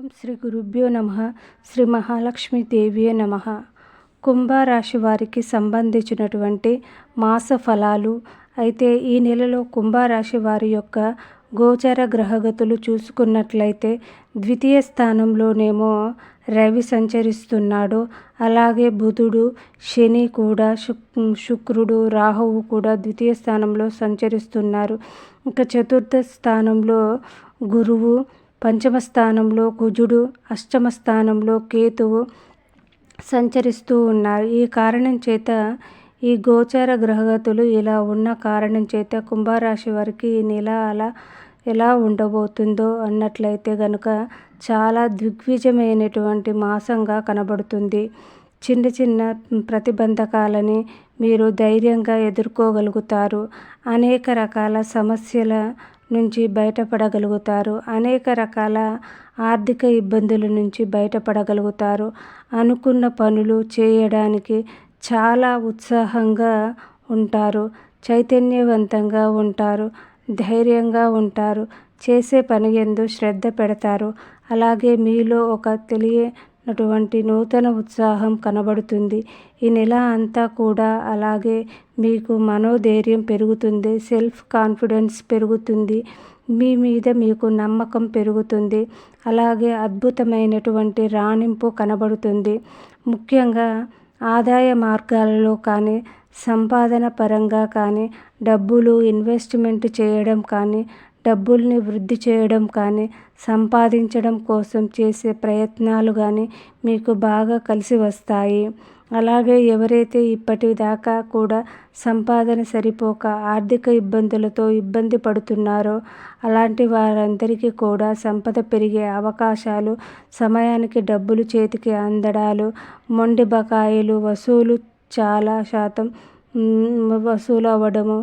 ఓం శ్రీ గురుభ్యో నమ శ్రీ మహాలక్ష్మీదేవియే నమ. కుంభరాశి వారికి సంబంధించినటువంటి మాస ఫలాలు అయితే ఈ నెలలో కుంభరాశి వారి యొక్క గోచర గ్రహగతులు చూసుకున్నట్లయితే ద్వితీయ స్థానంలోనేమో రవి సంచరిస్తున్నాడు. అలాగే బుధుడు శని కూడా శుక్రుడు రాహువు కూడా ద్వితీయ స్థానంలో సంచరిస్తున్నారు. ఇంకా చతుర్థ స్థానంలో గురువు పంచమ స్థానంలో కుజుడు అష్టమ స్థానంలో కేతువు సంచరిస్తూ ఉన్నారు. ఈ కారణం చేత ఈ గోచార గ్రహగతులు ఇలా ఉన్న కారణం చేత కుంభరాశి వారికి ఈ నెల అలా ఎలా ఉండబోతుందో అన్నట్లయితే కనుక చాలా దిగ్విజమైనటువంటి మాసంగా కనబడుతుంది. చిన్న చిన్న ప్రతిబంధకాలని మీరు ధైర్యంగా ఎదుర్కోగలుగుతారు. అనేక రకాల సమస్యల నుంచి బయటపడగలుగుతారు. అనేక రకాల ఆర్థిక ఇబ్బందుల నుంచి బయటపడగలుగుతారు. అనుకున్న పనులు చేయడానికి చాలా ఉత్సాహంగా ఉంటారు. చైతన్యవంతంగా ఉంటారు. ధైర్యంగా ఉంటారు. చేసే పని ఎందు శ్రద్ధ పెడతారు. అలాగే మీలో ఒక తెలియ అటువంటి నూతన ఉత్సాహం కనబడుతుంది. ఈ నెల అంతా కూడా అలాగే మీకు మనోధైర్యం పెరుగుతుంది సెల్ఫ్ కాన్ఫిడెన్స్ పెరుగుతుంది మీ మీద మీకు నమ్మకం పెరుగుతుంది అలాగే అద్భుతమైనటువంటి రాణింపు కనబడుతుంది. ముఖ్యంగా ఆదాయ మార్గాలలో కానీ సంపాదన పరంగా కానీ డబ్బులు ఇన్వెస్ట్మెంట్ చేయడం కానీ డబ్బుల్ని వృద్ధి చేయడం కానీ సంపాదించడం కోసం చేసే ప్రయత్నాలు కానీ మీకు బాగా కలిసి వస్తాయి. అలాగే ఎవరైతే ఇప్పటిదాకా కూడా సంపాదన సరిపోక ఆర్థిక ఇబ్బందులతో ఇబ్బంది పడుతున్నారో అలాంటి వారందరికీ కూడా సంపద పెరిగే అవకాశాలు సమయానికి డబ్బులు చేతికి అందడాలు మొండి బకాయిలు వసూలు చాలా శాతం వసూలు అవ్వడము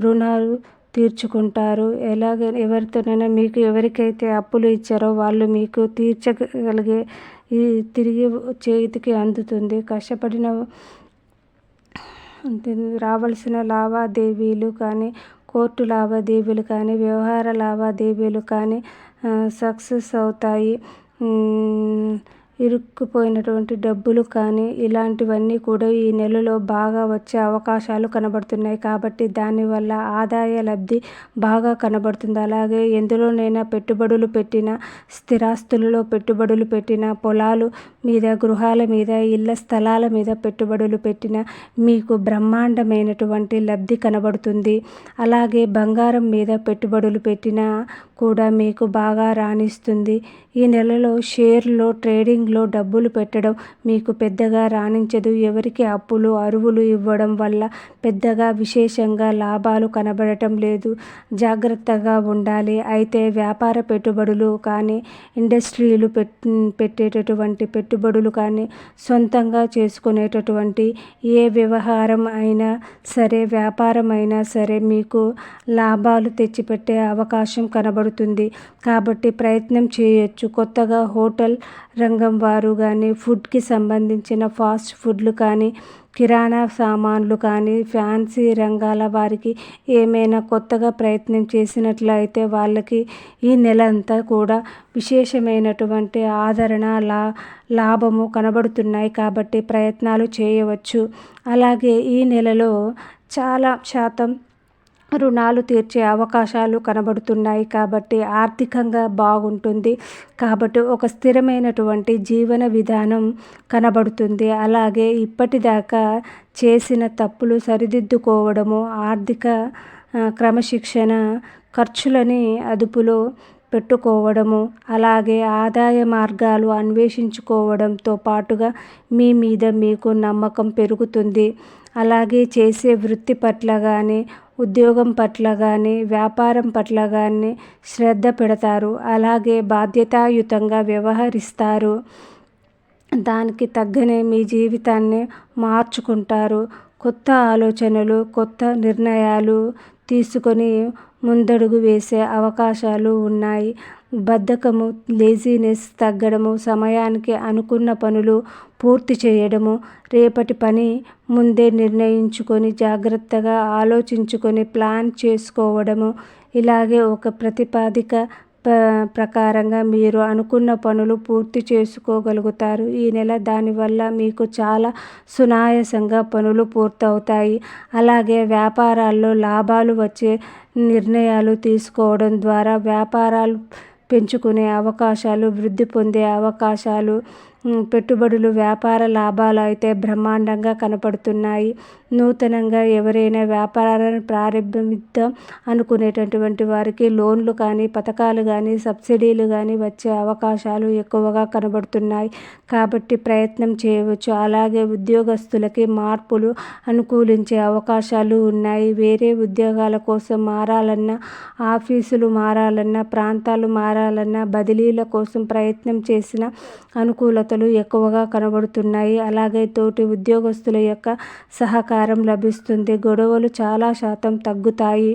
రుణాలు తీర్చుకుంటారు. ఎలాగ ఎవరితోనైనా మీకు ఎవరికైతే అప్పులు ఇచ్చారో వాళ్ళు మీకు తీర్చగలిగే ఈ తిరిగి చేతికి అందుతుంది. కష్టపడిన రావాల్సిన లావాదేవీలు కానీ కోర్టు లావాదేవీలు కానీ వ్యవహార లావాదేవీలు కానీ సక్సెస్ అవుతాయి. ఇరుక్కుపోయినటువంటి డబ్బులు కానీ ఇలాంటివన్నీ కూడా ఈ నెలలో బాగా వచ్చే అవకాశాలు కనబడుతున్నాయి కాబట్టి దానివల్ల ఆదాయ లబ్ధి బాగా కనబడుతుంది. అలాగే ఎందులోనైనా పెట్టుబడులు పెట్టిన స్థిరాస్తులలో పెట్టుబడులు పెట్టిన పొలాలు మీద గృహాల మీద ఇళ్ళ స్థలాల మీద పెట్టుబడులు పెట్టిన మీకు బ్రహ్మాండమైనటువంటి లబ్ధి కనబడుతుంది. అలాగే బంగారం మీద పెట్టుబడులు పెట్టిన కూడా మీకు బాగా రాణిస్తుంది. ఈ నెలలో షేర్లో ట్రేడింగ్లో డబ్బులు పెట్టడం మీకు పెద్దగా రాణించదు. ఎవరికి అప్పులు అరువులు ఇవ్వడం వల్ల పెద్దగా విశేషంగా లాభాలు కనబడటం లేదు. జాగ్రత్తగా ఉండాలి. అయితే వ్యాపార పెట్టుబడులు కానీ ఇండస్ట్రీలు పెట్టేటటువంటి పెట్టుబడులు కానీ సొంతంగా చేసుకునేటటువంటి ఏ వ్యవహారం అయినా సరే వ్యాపారం అయినా సరే మీకు లాభాలు తెచ్చిపెట్టే అవకాశం కనబడుతుంది. కాబట్టి ప్రయత్నం చేయొచ్చు. కొత్తగా హోటల్ రంగం వారు కానీ ఫుడ్కి సంబంధించిన ఫాస్ట్ ఫుడ్లు కానీ కిరాణా సామాన్లు కానీ ఫ్యాన్సీ రంగాల వారికి ఏమైనా కొత్తగా ప్రయత్నం చేసినట్లయితే వాళ్ళకి ఈ నెల అంతా కూడా విశేషమైనటువంటి ఆదరణ లా లాభము కనబడుతున్నాయి కాబట్టి ప్రయత్నాలు చేయవచ్చు. అలాగే ఈ నెలలో చాలా శాతం రుణాలు తీర్చే అవకాశాలు కనబడుతున్నాయి కాబట్టి ఆర్థికంగా బాగుంటుంది. కాబట్టి ఒక స్థిరమైనటువంటి జీవన విధానం కనబడుతుంది. అలాగే ఇప్పటిదాకా చేసిన తప్పులు సరిదిద్దుకోవడము ఆర్థిక క్రమశిక్షణ ఖర్చులని అదుపులో పెట్టుకోవడము అలాగే ఆదాయ మార్గాలు అన్వేషించుకోవడంతో పాటుగా మీ మీద మీకు నమ్మకం పెరుగుతుంది. అలాగే చేసే వృత్తి పట్ల కానీ ఉద్యోగం పట్ల కానీ వ్యాపారం పట్ల కానీ శ్రద్ధ పెడతారు. అలాగే బాధ్యతాయుతంగా వ్యవహరిస్తారు. దానికి తగ్గనే మీ జీవితాన్ని మార్చుకుంటారు. కొత్త ఆలోచనలు కొత్త నిర్ణయాలు తీసుకొని ముందడుగు వేసే అవకాశాలు ఉన్నాయి. బద్ధకము లేజీనెస్ తగ్గడము సమయానికి అనుకున్న పనులు పూర్తి చేయడము రేపటి పని ముందే నిర్ణయించుకొని జాగ్రత్తగా ఆలోచించుకొని ప్లాన్ చేసుకోవడము ఇలాగే ఒక ప్రతిపాదిక ప్రకారంగా మీరు అనుకున్న పనులు పూర్తి చేసుకోగలుగుతారు. ఈ నెల దానివల్ల మీకు చాలా సునాయాసంగా పనులు పూర్తవుతాయి. అలాగే వ్యాపారాల్లో లాభాలు వచ్చే నిర్ణయాలు తీసుకోవడం ద్వారా వ్యాపారాలు పెంచుకునే అవకాశాలు వృద్ధి పొందే అవకాశాలు పెట్టుబడులు వ్యాపార లాభాలు అయితే బ్రహ్మాండంగా కనపడుతున్నాయి. నూతనంగా ఎవరైనా వ్యాపారాలను ప్రారంభిద్దాం అనుకునేటటువంటి వారికి లోన్లు కానీ పథకాలు కానీ సబ్సిడీలు కానీ వచ్చే అవకాశాలు ఎక్కువగా కనబడుతున్నాయి. కాబట్టి ప్రయత్నం చేయవచ్చు. అలాగే ఉద్యోగస్తులకి మార్పులు అనుకూలించే అవకాశాలు ఉన్నాయి. వేరే ఉద్యోగాల కోసం మారాలన్నా ఆఫీసులు మారాలన్నా ప్రాంతాలు మారాలన్నా బదిలీల కోసం ప్రయత్నం చేసిన అనుకూలత అనుకూలతలు ఎక్కువగా కనబడుతున్నాయి. అలాగే తోటి ఉద్యోగస్తుల యొక్క సహకారం లభిస్తుంది. గొడవలు చాలా శాతం తగ్గుతాయి.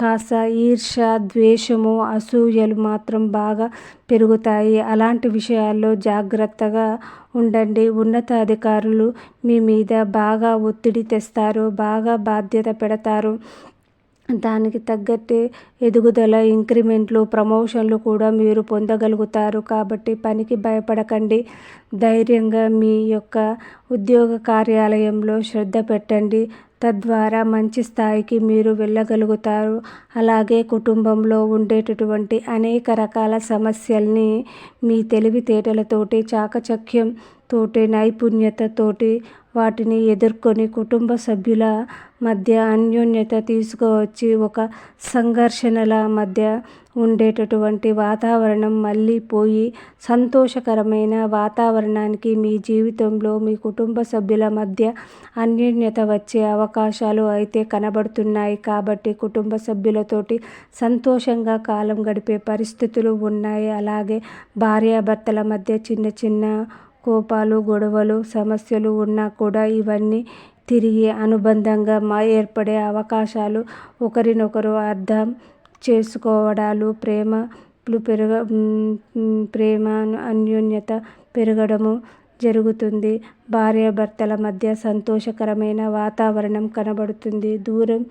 కాస్త ఈర్ష ద్వేషము అసూయలు మాత్రం బాగా పెరుగుతాయి. అలాంటి విషయాల్లో జాగ్రత్తగా ఉండండి. ఉన్నతాధికారులు మీ మీద బాగా ఒత్తిడి తెస్తారు బాగా బాధ్యత పెడతారు. దానికి తగ్గట్టే ఎదుగుదల ఇంక్రిమెంట్లు ప్రమోషన్లు కూడా మీరు పొందగలుగుతారు. కాబట్టి పనికి భయపడకండి. ధైర్యంగా మీ యొక్క ఉద్యోగ కార్యాలయంలో శ్రద్ధ పెట్టండి. తద్వారా మంచి స్థాయికి మీరు వెళ్ళగలుగుతారు. అలాగే కుటుంబంలో ఉండేటటువంటి అనేక రకాల సమస్యల్ని మీ తెలివితేటలతోటి చాకచక్యం తోటి నైపుణ్యతతోటి వాటిని ఎదుర్కొని కుటుంబ సభ్యుల మధ్య అన్యోన్యత తీసుకువచ్చి ఒక సంఘర్షణల మధ్య ఉండేటటువంటి వాతావరణం మళ్ళీ పోయి సంతోషకరమైన వాతావరణానికి మీ జీవితంలో మీ కుటుంబ సభ్యుల మధ్య అన్యోన్యత వచ్చే అవకాశాలు అయితే కనబడుతున్నాయి. కాబట్టి కుటుంబ సభ్యులతోటి సంతోషంగా కాలం గడిపే పరిస్థితులు ఉన్నాయి. అలాగే భార్యాభర్తల మధ్య చిన్న చిన్న కోపాలు గొడవలు సమస్యలు ఉన్నా కూడా ఇవన్నీ తిరిగి అనుబంధంగా మా ఏర్పడే అవకాశాలు ఒకరినొకరు అర్థం చేసుకోవడాలు ప్రేమలు పెరగ ప్రేమ అన్యోన్యత పెరగడము జరుగుతుంది. భార్యాభర్తల మధ్య సంతోషకరమైన వాతావరణం కనబడుతుంది. దూరం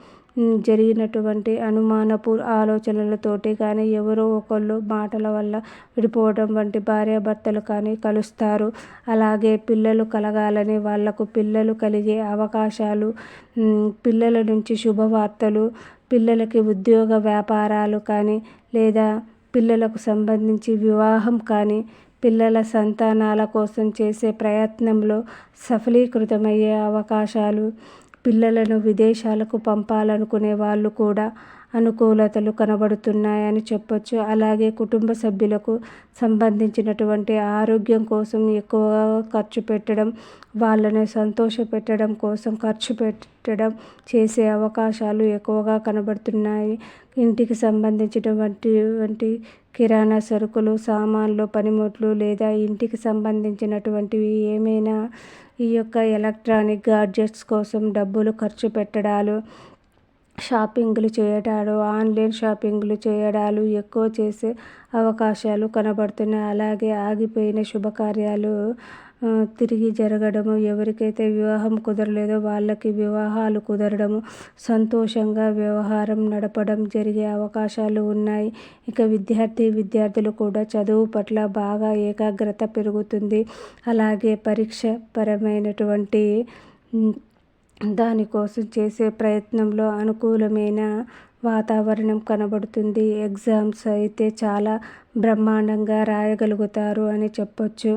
జరిగినటువంటి అనుమానపు ఆలోచనలతోటి కానీ ఎవరో ఒకళ్ళు మాటల వల్ల విడిపోవడం వంటి భార్యాభర్తలు కానీ కలుస్తారు. అలాగే పిల్లలు కలగాలని వాళ్ళకు పిల్లలు కలిగే అవకాశాలు పిల్లల నుంచి శుభవార్తలు పిల్లలకి ఉద్యోగ వ్యాపారాలు కానీ లేదా పిల్లలకు సంబంధించి వివాహం కానీ పిల్లల సంతానాల కోసం చేసే ప్రయత్నంలో సఫలీకృతమయ్యే అవకాశాలు పిల్లలను విదేశాలకు పంపాలనుకునే వాళ్ళు కూడా అనుకూలతలు కనబడుతున్నాయని చెప్పొచ్చు. అలాగే కుటుంబ సభ్యులకు సంబంధించినటువంటి ఆరోగ్యం కోసం ఎక్కువగా ఖర్చు పెట్టడం వాళ్ళని సంతోషపెట్టడం కోసం ఖర్చు పెట్టడం చేసే అవకాశాలు ఎక్కువగా కనబడుతున్నాయి. ఇంటికి సంబంధించినటువంటి వంటి కిరాణా సరుకులు సామాన్లు పనిముట్లు లేదా ఇంటికి సంబంధించినటువంటివి ఏమైనా ఈ యొక్క ఎలక్ట్రానిక్ గాడ్జెట్స్ కోసం డబ్బులు ఖర్చు పెట్టడాలు షాపింగ్లు చేయడాలు ఆన్లైన్ షాపింగ్లు చేయడాలు ఎక్కువ చేసే అవకాశాలు కనబడుతున్నాయి. అలాగే ఆగిపోయిన శుభకార్యాలు తిరిగి జరగడము. ఎవరికైతే వివాహం కుదరలేదో వాళ్ళకి వివాహాలు కుదరడము. సంతోషంగా వ్యవహారం నడపడం జరిగే అవకాశాలు ఉన్నాయి. ఇక విద్యార్థి విద్యార్థులు కూడా చదువు పట్ల బాగా ఏకాగ్రత పెరుగుతుంది. అలాగే పరీక్ష పరమైనటువంటి దానికోసం చేసే ప్రయత్నంలో అనుకూలమైన వాతావరణం కనబడుతుంది. ఎగ్జామ్స్ అయితే చాలా బ్రహ్మాండంగా రాయగలుగుతారు అని చెప్పొచ్చు.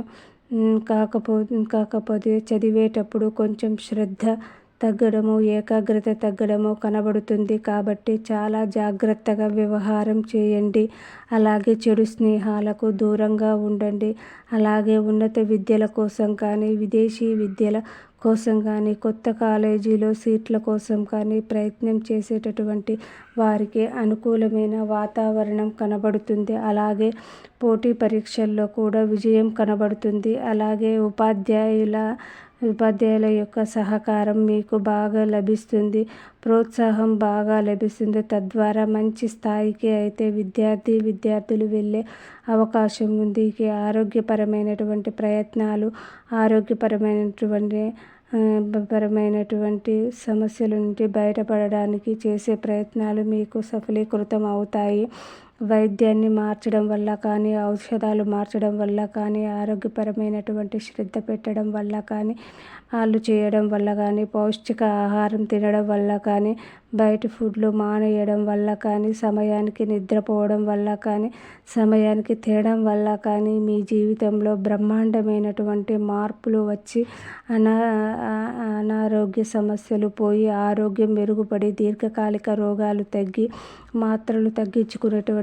కాకపో కాకపోతే చదివేటప్పుడు కొంచెం శ్రద్ధ తగ్గడము ఏకాగ్రత తగ్గడము కనబడుతుంది. కాబట్టి చాలా జాగ్రత్తగా వ్యవహారం చేయండి. అలాగే చెడు స్నేహాలకు దూరంగా ఉండండి. అలాగే ఉన్నత విద్యల కోసం కానీ విదేశీ విద్యల కోసం కానీ కొత్త కాలేజీలో సీట్ల కోసం కానీ ప్రయత్నం చేసేటటువంటి వారికి అనుకూలమైన వాతావరణం కనబడుతుంది. అలాగే పోటీ పరీక్షల్లో కూడా విజయం కనబడుతుంది. అలాగే ఉపాధ్యాయుల ఉపాధ్యాయుల యొక్క సహకారం మీకు బాగా లభిస్తుంది. ప్రోత్సాహం బాగా లభిస్తుంది. తద్వారా మంచి స్థాయికి అయితే విద్యార్థి విద్యార్థులు వెళ్ళే అవకాశం ఉంది. ఆరోగ్యపరమైనటువంటి ప్రయత్నాలు ఆరోగ్యపరమైనటువంటి పరమైనటువంటి సమస్యల నుండి బయటపడడానికి చేసే ప్రయత్నాలు మీకు సఫలీకృతం అవుతాయి. వైద్యాన్ని మార్చడం వల్ల కానీ ఔషధాలు మార్చడం వల్ల కానీ ఆరోగ్యపరమైనటువంటి శ్రద్ధ పెట్టడం వల్ల కానీ వాళ్ళు చేయడం వల్ల కానీ పౌష్టిక ఆహారం తినడం వల్ల కానీ బయట ఫుడ్లు మానేయడం వల్ల కానీ సమయానికి నిద్రపోవడం వల్ల కానీ సమయానికి తినడం వల్ల కానీ మీ జీవితంలో బ్రహ్మాండమైనటువంటి మార్పులు వచ్చి అనా అనారోగ్య సమస్యలు పోయి ఆరోగ్యం మెరుగుపడి దీర్ఘకాలిక రోగాలు తగ్గి మాత్రలు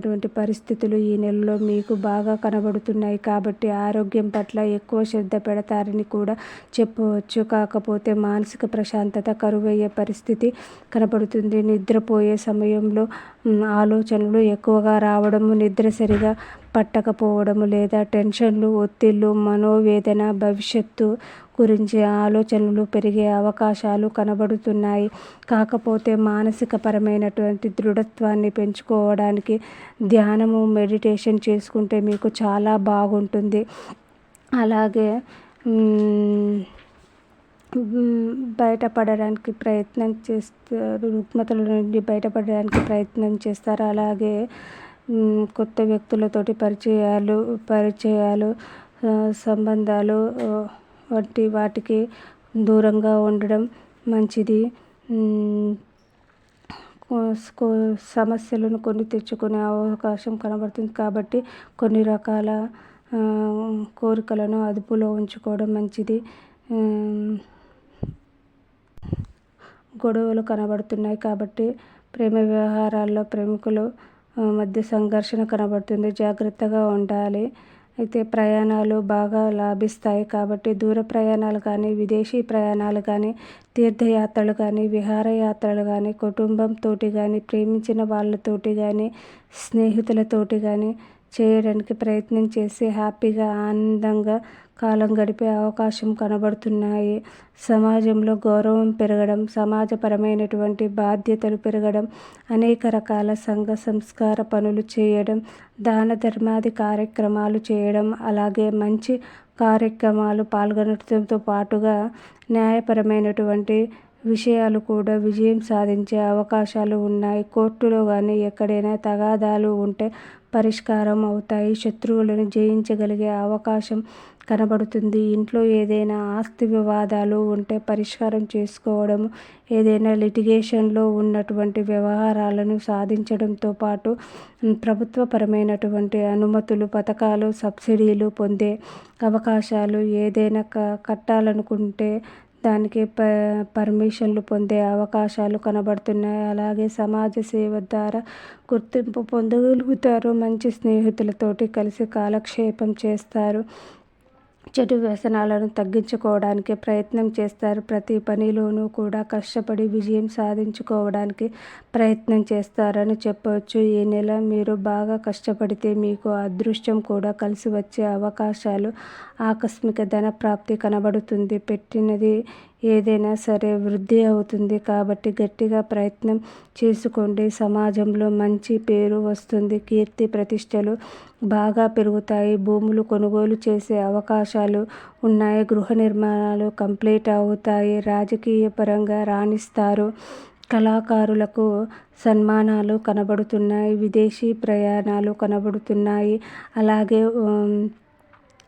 ఉన్నటువంటి పరిస్థితులు ఈ నెలలో మీకు బాగా కనబడుతున్నాయి కాబట్టి ఆరోగ్యం పట్ల ఎక్కువ శ్రద్ధ పెడతారని కూడా చెప్పవచ్చు. కాకపోతే మానసిక ప్రశాంతత కరువయ్యే పరిస్థితి కనబడుతుంది. నిద్రపోయే సమయంలో ఆలోచనలు ఎక్కువగా రావడము నిద్ర సరిగా పట్టకపోవడము లేదా టెన్షన్లు ఒత్తిళ్ళు మనోవేదన భవిష్యత్తు గురించి ఆలోచనలు పెరిగే అవకాశాలు కనబడుతున్నాయి. కాకపోతే మానసిక పరమైనటువంటి దృఢత్వాన్ని పెంచుకోవడానికి ధ్యానము మెడిటేషన్ చేసుకుంటే మీకు చాలా బాగుంటుంది. అలాగే బయటపడడానికి ప్రయత్నం చేస్తారు రుగ్మతల నుండి బయటపడడానికి ప్రయత్నం చేస్తారు. అలాగే కొత్త వ్యక్తులతోటి పరిచయాలు పరిచయాలు సంబంధాలు వంటి వాటికి దూరంగా ఉండడం మంచిది. సమస్యలను కొన్ని తెచ్చుకునే అవకాశం కనబడుతుంది కాబట్టి కొన్ని రకాల కోరికలను అదుపులో ఉంచుకోవడం మంచిది. గొడవలు కనబడుతున్నాయి కాబట్టి ప్రేమ వ్యవహారాల్లో ప్రేమికులు మధ్య సంఘర్షణ కనబడుతుంది. జాగ్రత్తగా ఉండాలి. అయితే ప్రయాణాలు బాగా లాభిస్తాయి కాబట్టి దూర ప్రయాణాలు కానీ విదేశీ ప్రయాణాలు కానీ తీర్థయాత్రలు కానీ విహారయాత్రలు కానీ కుటుంబంతోటి కానీ ప్రేమించిన వాళ్ళతోటి కానీ స్నేహితులతోటి కానీ చేయడానికి ప్రయత్నం చేసి హ్యాపీగా ఆనందంగా కాలం గడిపే అవకాశం కనబడుతున్నాయి. సమాజంలో గౌరవం పెరగడం సమాజపరమైనటువంటి బాధ్యతలు పెరగడం అనేక రకాల సంఘ సంస్కార పనులు చేయడం దాన ధర్మాది కార్యక్రమాలు చేయడం అలాగే మంచి కార్యక్రమాలు పాల్గొనడంతో పాటుగా న్యాయపరమైనటువంటి విషయాలు కూడా విజయం సాధించే అవకాశాలు ఉన్నాయి. కోర్టులో కానీ ఎక్కడైనా తగాదాలు ఉంటే పరిష్కారం అవుతాయి. శత్రువులను జయించగలిగే అవకాశం కనబడుతుంది. ఇంట్లో ఏదైనా ఆస్తి వివాదాలు ఉంటే పరిష్కారం చేసుకోవడం ఏదైనా లిటిగేషన్లో ఉన్నటువంటి వ్యవహారాలను సాధించడంతో పాటు ప్రభుత్వపరమైనటువంటి అనుమతులు పథకాలు సబ్సిడీలు పొందే అవకాశాలు ఏదైనా క కట్టాలనుకుంటే దానికి ప పర్మిషన్లు పొందే అవకాశాలు కనబడుతున్నాయి. అలాగే సమాజ సేవ ద్వారా గుర్తింపు పొందగలుగుతారు మంచి స్నేహితులతోటి కలిసి కాలక్షేపం చేస్తారు. చెడు వ్యసనాలను తగ్గించుకోవడానికి ప్రయత్నం చేస్తారు. ప్రతి పనిలోనూ కూడా కష్టపడి విజయం సాధించుకోవడానికి ప్రయత్నం చేస్తారని చెప్పవచ్చు ఈ నెల మీరు బాగా కష్టపడితే మీకు అదృష్టం కూడా కలిసి వచ్చే అవకాశాలు ఆకస్మిక ధన ప్రాప్తి కనబడుతుంది. పెట్టినది ఏదైనా సరే వృద్ధి అవుతుంది కాబట్టి గట్టిగా ప్రయత్నం చేసుకోండి. సమాజంలో మంచి పేరు వస్తుంది. కీర్తి ప్రతిష్టలు బాగా పెరుగుతాయి. భూములు కొనుగోలు చేసే అవకాశాలు ఉన్నాయి. గృహ నిర్మాణాలు కంప్లీట్ అవుతాయి. రాజకీయ పరంగా రాణిస్తారు. కళాకారులకు సన్మానాలు కనబడుతున్నాయి. విదేశీ ప్రయాణాలు కనబడుతున్నాయి. అలాగే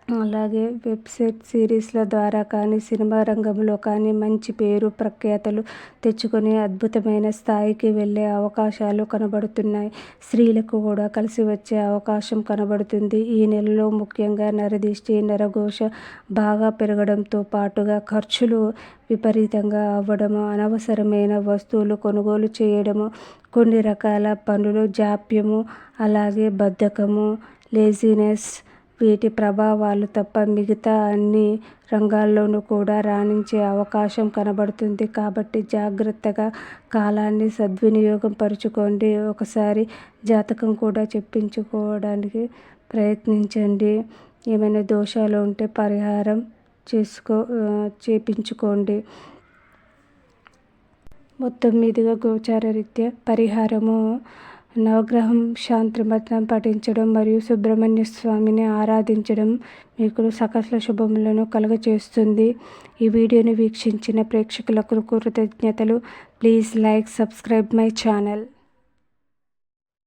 అలాగే వెబ్సైట్ సిరీస్ల ద్వారా కానీ సినిమా రంగంలో కానీ మంచి పేరు ప్రఖ్యాతలు తెచ్చుకొని అద్భుతమైన స్థాయికి వెళ్ళే అవకాశాలు కనబడుతున్నాయి. స్త్రీలకు కూడా కలిసి వచ్చే అవకాశం కనబడుతుంది. ఈ నెలలో ముఖ్యంగా నరదిష్టి నరఘోష బాగా పెరగడంతో పాటుగా ఖర్చులు విపరీతంగా అవ్వడము అనవసరమైన వస్తువులు కొనుగోలు చేయడము కొన్ని రకాల పనులు జాప్యము అలాగే బద్ధకము లేజినెస్ వీటి ప్రభావాలు తప్ప మిగతా అన్ని రంగాల్లోనూ కూడా రాణించే అవకాశం కనబడుతుంది. కాబట్టి జాగ్రత్తగా కాలాన్ని సద్వినియోగం పరుచుకోండి. ఒకసారి జాతకం కూడా చెప్పించుకోవడానికి ప్రయత్నించండి. ఏమైనా దోషాలు ఉంటే పరిహారం చేసుకో చేపించుకోండి. మొత్తం మీదుగా గోచార రీత్యా పరిహారము నవగ్రహం శాంతి మతం పఠించడం మరియు సుబ్రహ్మణ్య స్వామిని ఆరాధించడం మీకు సకల శుభములను కలుగజేస్తుంది. ఈ వీడియోని వీక్షించిన ప్రేక్షకులకు కృతజ్ఞతలు. Please like subscribe my channel.